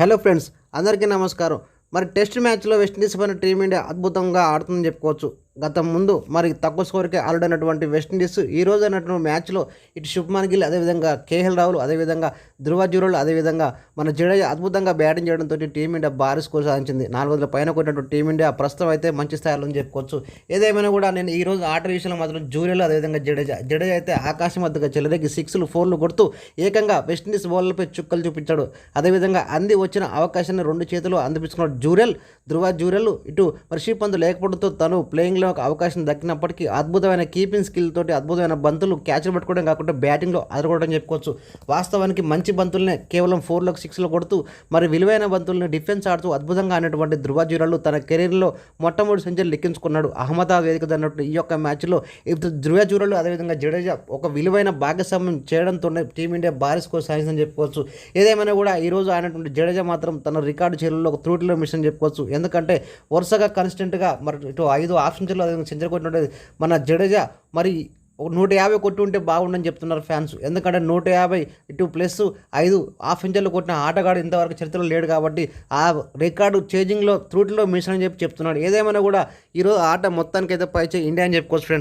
Hello friends అందరికీ నమస్కారం. మరి టెస్ట్ మ్యాచ్లో వెస్టిండీస్ పైన టీమిండియా అద్భుతంగా ఆడుతుందని చెప్పుకోవచ్చు. గత ముందు మరి తక్కువ స్కోర్కే ఆల్రెడైనటువంటి వెస్టిండీస్ ఈ రోజు అయినటువంటి మ్యాచ్లో ఇటు శుభ్మన్ గిల్ అదేవిధంగా కేఎల్ రావులు అదేవిధంగా ధృవ జూరల్ అదేవిధంగా మన జడేజా అద్భుతంగా బ్యాటింగ్ చేయడంతో టీమిండియా భారీ స్కోర్ సాధించింది. నాలుగు వందల పైన కొట్టినటువంటి టీమిండియా ప్రస్తుతం అయితే మంచి స్థాయిలో చెప్పుకోవచ్చు. ఏదేమైనా కూడా నేను ఈ రోజు ఆట విషయంలో మాత్రం జూరియలు అదేవిధంగా జడేజా జడేజా అయితే ఆకాశం వద్దగా చెలరేగి సిక్స్లు ఫోర్లు కొడుతూ ఏకంగా వెస్టిండీస్ బౌలర్లపై చుక్కలు చూపించాడు. అదేవిధంగా అంది వచ్చిన అవకాశాన్ని రెండు చేతులు అందిపించుకున్నాడు జూరెల్ ధృవ జూరెల్ ఇటు వర్షీ పంత్ లేకపోవడంతో తను ప్లేయింగ్లో ఒక అవకాశం దక్కినప్పటికీ అద్భుతమైన కీపింగ్ స్కిల్ తోటి అద్భుతమైన బంతులు క్యాచ్లు పట్టుకోవడం కాకుండా బ్యాటింగ్లో అదరగొట్టడం చెప్పుకోవచ్చు. వాస్తవానికి మంచి బంతుల్నే కేవలం ఫోర్లకు సిక్స్లో కొడుతూ మరి విలువైన బంతుల్ని డిఫెన్స్ ఆడుతూ అద్భుతంగా ఆడినటువంటి ధృవజీరాలు తన కెరీర్లో మొట్టమొదటి సెంచరీ లెక్కించుకున్నాడు. అహ్మదాబాద్ వేదిక అన్నట్టు ఈ యొక్క మ్యాచ్లో ఇప్పుడు ధృవ అదేవిధంగా జడేజా ఒక విలువైన భాగస్వామ్యం చేయడంతోనే టీమిండియా భారీ స్కోర్ సాధించని చెప్పుకోవచ్చు. ఏదేమైనా కూడా ఈ రోజు ఆడినటువంటి జడేజా మాత్రం తన రికార్డు చేరులో ఒక త్రూటిలో మిషన్ చెప్పుకోవచ్చు. ఎందుకంటే వరుసగా కన్స్టెంట్గా మరి ఇటు ఐదు ఆప్షన్ సెంచరీలు అదే సెంచరీ కొట్టినట్టు మన జడేజా మరి ఒక నూట యాభై కొట్టి ఉంటే బాగుండని చెప్తున్నారు ఫ్యాన్స్. ఎందుకంటే నూట యాభై ఇటు ప్లస్ ఐదు హాఫ్ ఇంచర్లు కొట్టిన ఆటగాడు ఇంతవరకు చరిత్రలో లేడు కాబట్టి ఆ రికార్డు చేంజింగ్లో త్రూటిలో మిషన్ అని చెప్పి చెప్తున్నాడు. ఏదేమైనా కూడా ఈరోజు ఆట మొత్తానికైతే పైచే ఇండియా అని చెప్పుకోవచ్చు ఫ్రెండ్స్.